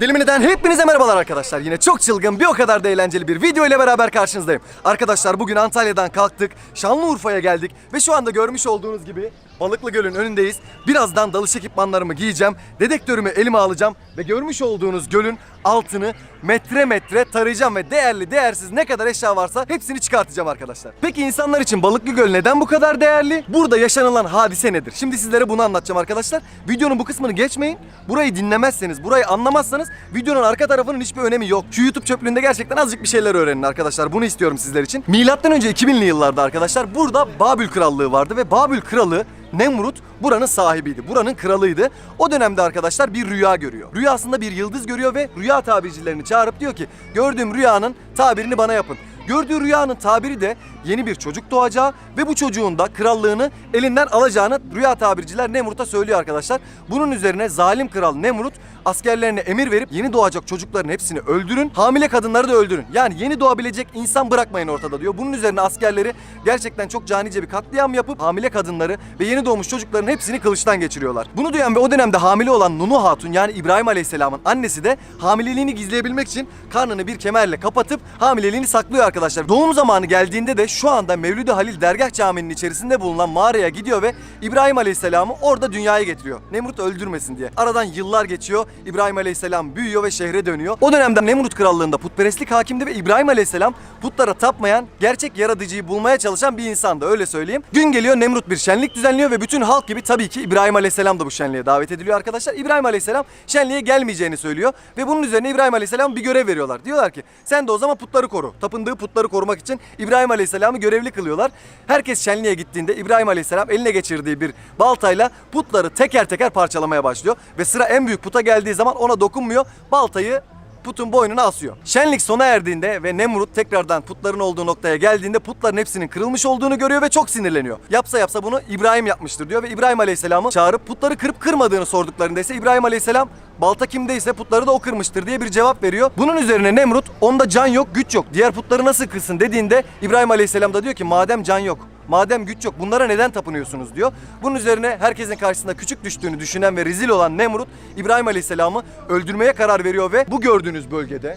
Diliminiden hepinize merhabalar arkadaşlar. Yine çok çılgın bir o kadar da eğlenceli bir video ile beraber karşınızdayım. Arkadaşlar bugün Antalya'dan kalktık. Şanlıurfa'ya geldik ve şu anda görmüş olduğunuz gibi Balıklı Göl'ün önündeyiz. Birazdan dalış ekipmanlarımı giyeceğim. Dedektörümü elime alacağım ve görmüş olduğunuz gölün altını metre metre tarayacağım ve değerli değersiz ne kadar eşya varsa hepsini çıkartacağım arkadaşlar. Peki insanlar için Balıklı Göl neden bu kadar değerli? Burada yaşanılan hadise nedir? Şimdi sizlere bunu anlatacağım arkadaşlar. Videonun bu kısmını geçmeyin. Burayı dinlemezseniz, burayı anlamazsanız videonun arka tarafının hiçbir önemi yok. Şu YouTube çöplüğünde gerçekten azıcık bir şeyler öğrenin arkadaşlar. Bunu istiyorum sizler için. Milattan önce 2000'li yıllarda arkadaşlar burada Babil Krallığı vardı ve Babil Kralı Nemrut buranın sahibiydi. Buranın kralıydı. O dönemde arkadaşlar bir rüya görüyor. Rüyasında bir yıldız görüyor ve rüya tabircilerini çağırıp diyor ki gördüğüm rüyanın tabirini bana yapın. Gördüğü rüyanın tabiri de yeni bir çocuk doğacağı ve bu çocuğun da krallığını elinden alacağını rüya tabirciler Nemrut'a söylüyor arkadaşlar. Bunun üzerine zalim kral Nemrut askerlerine emir verip yeni doğacak çocukların hepsini öldürün. Hamile kadınları da öldürün. Yani yeni doğabilecek insan bırakmayın ortada diyor. Bunun üzerine askerleri gerçekten çok canice bir katliam yapıp hamile kadınları ve yeni doğmuş çocukların hepsini kılıçtan geçiriyorlar. Bunu duyan ve o dönemde hamile olan Nunu Hatun yani İbrahim Aleyhisselam'ın annesi de hamileliğini gizleyebilmek için karnını bir kemerle kapatıp hamileliğini saklıyor arkadaşlar. Doğum zamanı geldiğinde de şu anda Mevlüt-i Halil Dergah Camii'nin içerisinde bulunan mağaraya gidiyor ve İbrahim Aleyhisselam'ı orada dünyaya getiriyor. Nemrut öldürmesin diye. Aradan yıllar geçiyor. İbrahim Aleyhisselam büyüyor ve şehre dönüyor. O dönemde Nemrut krallığında putperestlik hakimdi ve İbrahim Aleyhisselam putlara tapmayan, gerçek yaratıcıyı bulmaya çalışan bir insandı öyle söyleyeyim. Gün geliyor Nemrut bir şenlik düzenliyor ve bütün halk gibi tabii ki İbrahim Aleyhisselam da bu şenliğe davet ediliyor arkadaşlar. İbrahim Aleyhisselam şenliğe gelmeyeceğini söylüyor ve bunun üzerine İbrahim Aleyhisselam bir görev veriyorlar. Diyorlar ki sen de o zaman putları koru. Tapındığı putları korumak için İbrahim Aleyhisselam'ı görevli kılıyorlar. Herkes şenliğe gittiğinde İbrahim Aleyhisselam eline geçirdiği bir baltayla putları teker teker parçalamaya başlıyor. Ve sıra en büyük puta geldiği zaman ona dokunmuyor. Baltayı putun boynuna asıyor. Şenlik sona erdiğinde ve Nemrut tekrardan putların olduğu noktaya geldiğinde putların hepsinin kırılmış olduğunu görüyor ve çok sinirleniyor. Yapsa yapsa bunu İbrahim yapmıştır diyor ve İbrahim Aleyhisselam'ı çağırıp putları kırıp kırmadığını sorduklarında ise İbrahim Aleyhisselam balta kimdeyse putları da o kırmıştır diye bir cevap veriyor. Bunun üzerine Nemrut onda can yok güç yok diğer putları nasıl kırsın dediğinde İbrahim Aleyhisselam da diyor ki madem can yok Madem güç yok bunlara neden tapınıyorsunuz diyor. Bunun üzerine herkesin karşısında küçük düştüğünü düşünen ve rezil olan Nemrut İbrahim Aleyhisselam'ı öldürmeye karar veriyor ve bu gördüğünüz bölgede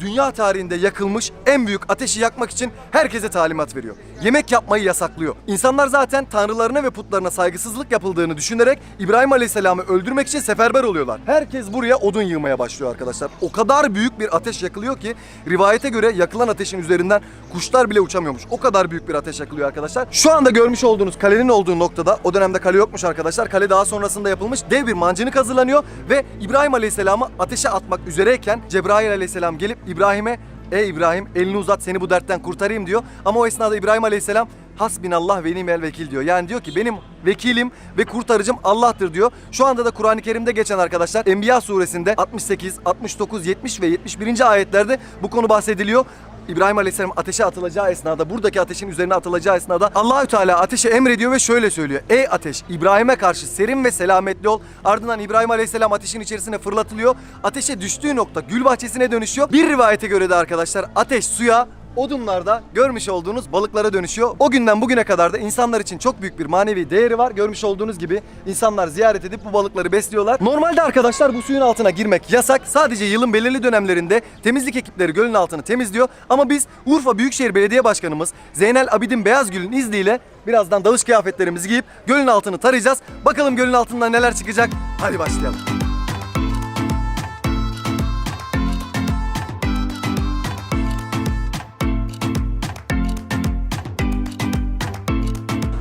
dünya tarihinde yakılmış en büyük ateşi yakmak için herkese talimat veriyor. Yemek yapmayı yasaklıyor. İnsanlar zaten tanrılarına ve putlarına saygısızlık yapıldığını düşünerek İbrahim Aleyhisselam'ı öldürmek için seferber oluyorlar. Herkes buraya odun yığmaya başlıyor arkadaşlar. O kadar büyük bir ateş yakılıyor ki rivayete göre yakılan ateşin üzerinden kuşlar bile uçamıyormuş. O kadar büyük bir ateş yakılıyor arkadaşlar. Şu anda görmüş olduğunuz kalenin olduğu noktada o dönemde kale yokmuş arkadaşlar. Kale daha sonrasında yapılmış dev bir mancınık hazırlanıyor ve İbrahim Aleyhisselam'ı ateşe atmak üzereyken Cebrail Aleyhisselam gelip İbrahim'e Ey İbrahim elini uzat seni bu dertten kurtarayım diyor. Ama o esnada İbrahim Aleyhisselam Hasbinallah ve nimel vekil diyor. Yani diyor ki benim vekilim ve kurtarıcım Allah'tır diyor. Şu anda da Kur'an-ı Kerim'de geçen arkadaşlar Enbiya suresinde 68, 69, 70 ve 71. ayetlerde bu konu bahsediliyor. İbrahim Aleyhisselam ateşe atılacağı esnada, buradaki ateşin üzerine atılacağı esnada Allahü Teala ateşe emrediyor ve şöyle söylüyor. Ey ateş, İbrahim'e karşı serin ve selametli ol. Ardından İbrahim Aleyhisselam ateşin içerisine fırlatılıyor. Ateşe düştüğü nokta gül bahçesine dönüşüyor. Bir rivayete göre de arkadaşlar ateş suya, Odunlarda görmüş olduğunuz balıklara dönüşüyor. O günden bugüne kadar da insanlar için çok büyük bir manevi değeri var. Görmüş olduğunuz gibi insanlar ziyaret edip bu balıkları besliyorlar. Normalde arkadaşlar bu suyun altına girmek yasak. Sadece yılın belirli dönemlerinde temizlik ekipleri gölün altını temizliyor. Ama biz Urfa Büyükşehir Belediye Başkanımız Zeynel Abidin Beyazgül'ün izniyle birazdan dalış kıyafetlerimizi giyip gölün altını tarayacağız. Bakalım gölün altından neler çıkacak. Hadi başlayalım.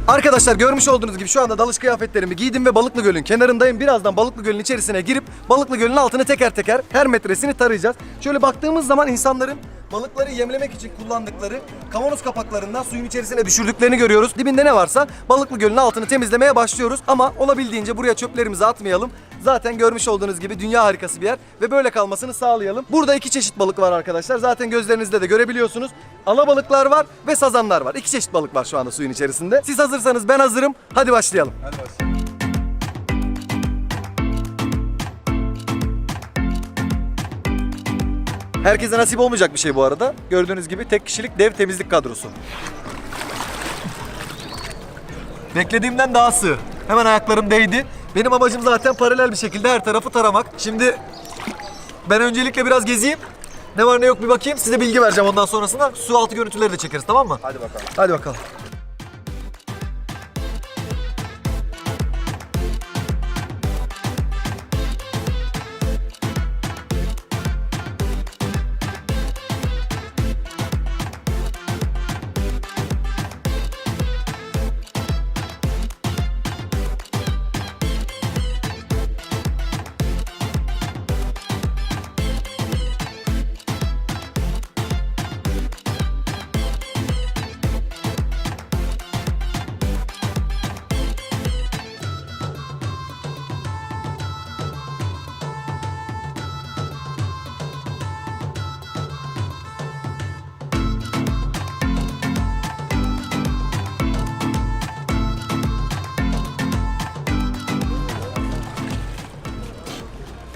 Arkadaşlar görmüş olduğunuz gibi şu anda dalış kıyafetlerimi giydim ve Balıklı Göl'ün kenarındayım. Birazdan Balıklı Göl'ün içerisine girip Balıklı Göl'ün altını teker teker her metresini tarayacağız. Şöyle baktığımız zaman insanların balıkları yemlemek için kullandıkları kavanoz kapaklarından suyun içerisine düşürdüklerini görüyoruz. Dibinde ne varsa Balıklı Göl'ün altını temizlemeye başlıyoruz. Ama olabildiğince buraya çöplerimizi atmayalım. Zaten görmüş olduğunuz gibi dünya harikası bir yer ve böyle kalmasını sağlayalım. Burada iki çeşit balık var arkadaşlar. Zaten gözlerinizde de görebiliyorsunuz. Alabalıklar var ve sazanlar var. İki çeşit balık var şu anda suyun içerisinde. Siz hazırsanız ben hazırım. Hadi başlayalım. Herkese nasip olmayacak bir şey bu arada. Gördüğünüz gibi tek kişilik dev temizlik kadrosu. Beklediğimden daha sığ. Hemen ayaklarım değdi. Benim amacım zaten paralel bir şekilde her tarafı taramak. Şimdi Ben öncelikle biraz gezeyim. Ne var ne yok bir bakayım. Size bilgi vereceğim ondan sonrasında. Su altı görüntüleri de çekeriz tamam mı? Hadi bakalım. Hadi bakalım.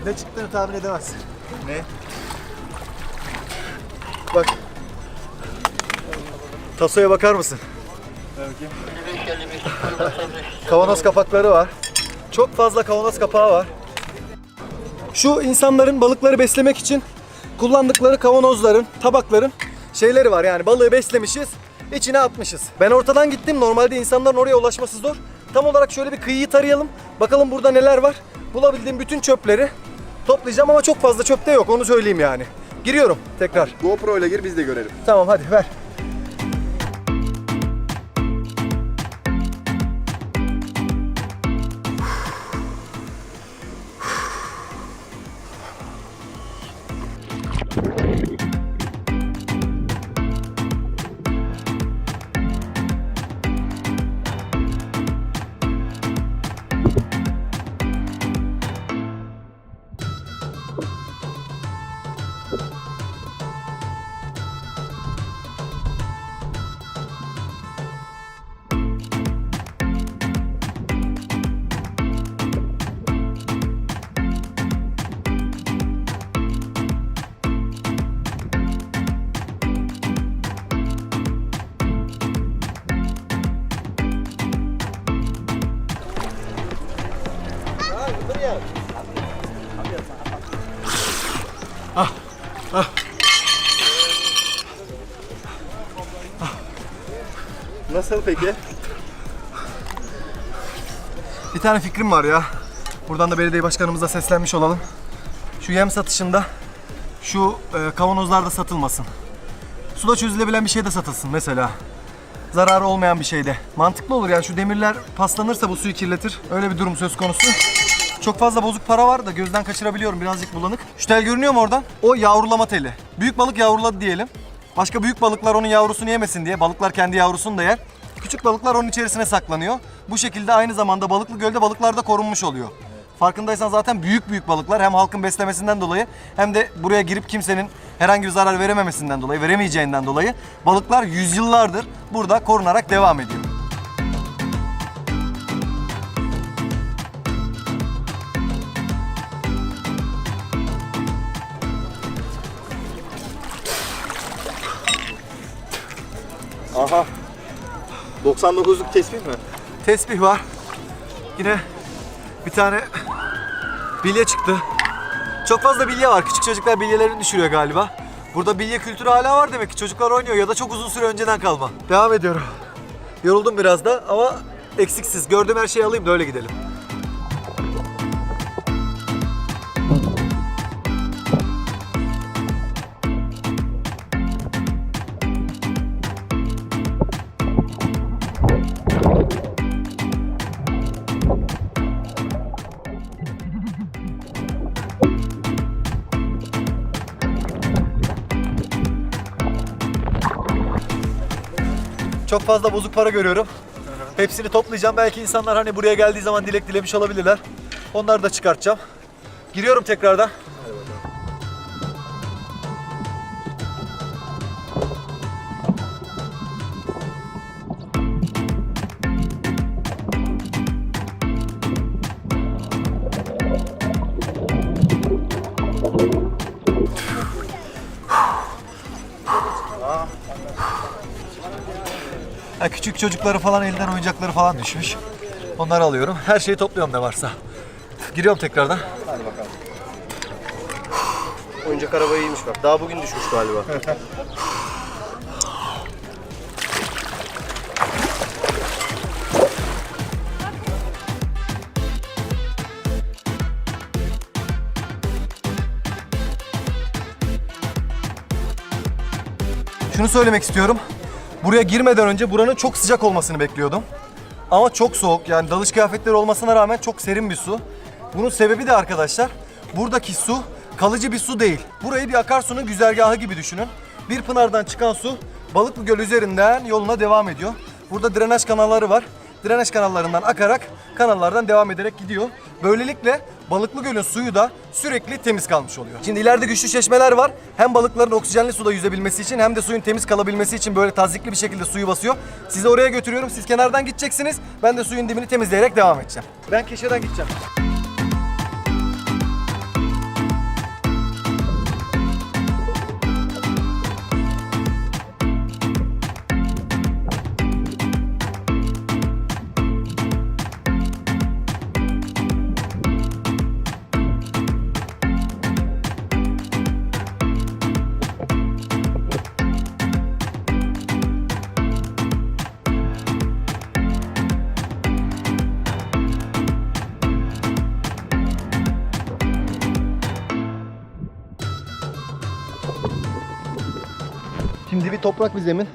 Ne çıktığını tahmin edemezsin. Ne? Bak. Tasoya bakar mısın? Kavanoz kapakları var. Çok fazla kavanoz kapağı var. Şu insanların balıkları beslemek için kullandıkları kavanozların, tabakların şeyleri var. Yani balığı beslemişiz, içine atmışız. Ben ortadan gittim. Normalde insanların oraya ulaşması zor. Tam olarak şöyle bir kıyıyı tarayalım. Bakalım burada neler var. Bulabildiğim bütün çöpleri toplayacağım ama çok fazla çöp de yok. Onu söyleyeyim yani. Giriyorum tekrar. GoPro ile gir biz de görelim. Tamam hadi ver. Nasıl peki? Bir tane fikrim var ya. Buradan da belediye başkanımıza seslenmiş olalım. Şu yem satışında şu e, kavanozlarda satılmasın. Suda çözülebilen bir şey de satılsın mesela. Zararı olmayan bir şeyde. Mantıklı olur yani şu demirler paslanırsa bu suyu kirletir. Öyle bir durum söz konusu. Çok fazla bozuk para var da gözden kaçırabiliyorum birazcık bulanık. Şu tel görünüyor mu oradan? O yavrulama teli. Büyük balık yavruladı diyelim. Başka büyük balıklar onun yavrusunu yemesin diye. Balıklar kendi yavrusunu da yer. Küçük balıklar onun içerisine saklanıyor. Bu şekilde aynı zamanda balıklı gölde balıklar da korunmuş oluyor. Farkındaysan zaten büyük büyük balıklar hem halkın beslemesinden dolayı hem de buraya girip kimsenin herhangi bir zarar verememesinden dolayı, veremeyeceğinden dolayı balıklar yüzyıllardır burada korunarak devam ediyor. Aha. 99'luk tespih mi? Tesbih var. Yine bir tane bilye çıktı. Çok fazla bilye var. Küçük çocuklar bilyelerini düşürüyor galiba. Burada bilye kültürü hala var demek ki. Çocuklar oynuyor ya da çok uzun süre önceden kalma. Devam ediyorum. Yoruldum biraz da ama eksiksiz. Gördüğüm her şeyi alayım da öyle gidelim. Çok fazla bozuk para görüyorum. Hepsini toplayacağım. Belki insanlar hani buraya geldiği zaman dilek dilemiş olabilirler. Onları da çıkartacağım. Giriyorum tekrardan. Ha, küçük çocukları falan elinden oyuncakları falan düşmüş. Onları alıyorum. Her şeyi topluyorum ne varsa. Giriyorum tekrardan. Hadi bakalım. Oyuncak araba iyiymiş bak. Daha bugün düşmüş galiba. Şunu söylemek istiyorum. Buraya girmeden önce buranın çok sıcak olmasını bekliyordum. Ama çok soğuk yani dalış kıyafetleri olmasına rağmen çok serin bir su. Bunun sebebi de arkadaşlar buradaki su kalıcı bir su değil. Burayı bir akarsunun güzergahı gibi düşünün. Bir pınardan çıkan su Balıklı Göl üzerinden yoluna devam ediyor. Burada drenaj kanalları var. Drenaj kanallarından akarak kanallardan devam ederek gidiyor. Böylelikle Balıklı Göl'ün suyu da sürekli temiz kalmış oluyor. Şimdi ileride güçlü çeşmeler var. Hem balıkların oksijenli suda yüzebilmesi için hem de suyun temiz kalabilmesi için böyle tazikli bir şekilde suyu basıyor. Sizi oraya götürüyorum. Siz kenardan gideceksiniz. Ben de suyun dibini temizleyerek devam edeceğim. Ben keşeden gideceğim. Bir toprak bir zemin.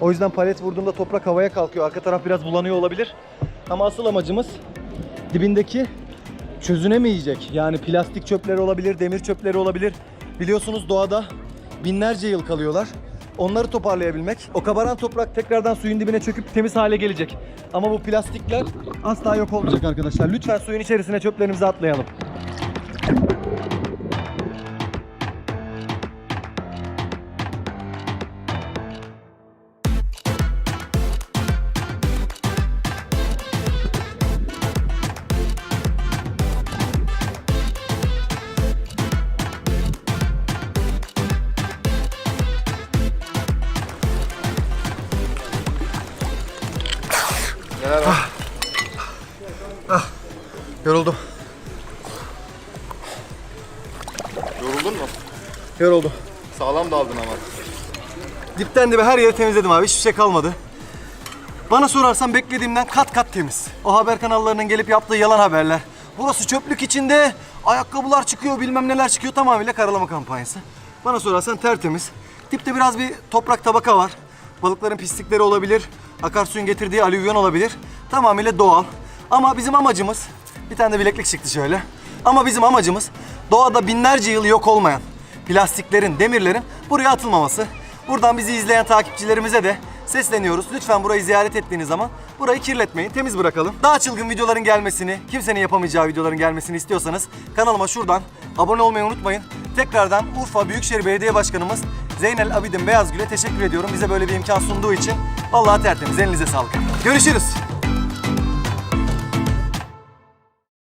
O yüzden palet vurduğumda toprak havaya kalkıyor. Arka taraf biraz bulanıyor olabilir. Ama asıl amacımız dibindeki çözünemeyecek. Yani plastik çöpleri olabilir, demir çöpleri olabilir. Biliyorsunuz doğada binlerce yıl kalıyorlar. Onları toparlayabilmek. O kabaran toprak tekrardan suyun dibine çöküp temiz hale gelecek. Ama bu plastikler asla yok olmayacak arkadaşlar. Lütfen suyun içerisine çöplerimizi atlayalım. Yoruldum. Yoruldun mu? Yoruldum. Sağlam daldın ama. Dipten dibe her yeri temizledim abi. Hiçbir şey kalmadı. Bana sorarsan beklediğimden kat kat temiz. O haber kanallarının gelip yaptığı yalan haberler. Burası çöplük içinde. Ayakkabılar çıkıyor, bilmem neler çıkıyor. Tamamıyla karalama kampanyası. Bana sorarsan tertemiz. Dipte biraz bir toprak tabaka var. Balıkların pislikleri olabilir. Akarsuyun getirdiği alüvyon olabilir. Tamamıyla doğal. Ama bizim amacımız, bir tane de bileklik çıktı şöyle. Ama bizim amacımız doğada binlerce yıl yok olmayan plastiklerin, demirlerin buraya atılmaması. Buradan bizi izleyen takipçilerimize de sesleniyoruz. Lütfen burayı ziyaret ettiğiniz zaman burayı kirletmeyin, temiz bırakalım. Daha çılgın videoların gelmesini, kimsenin yapamayacağı videoların gelmesini istiyorsanız kanalıma şuradan abone olmayı unutmayın. Tekrardan Urfa Büyükşehir Belediye Başkanımız Zeynel Abidin Beyazgül'e teşekkür ediyorum. Bize böyle bir imkan sunduğu için. Vallahi tertemiz, elinize sağlık. Görüşürüz.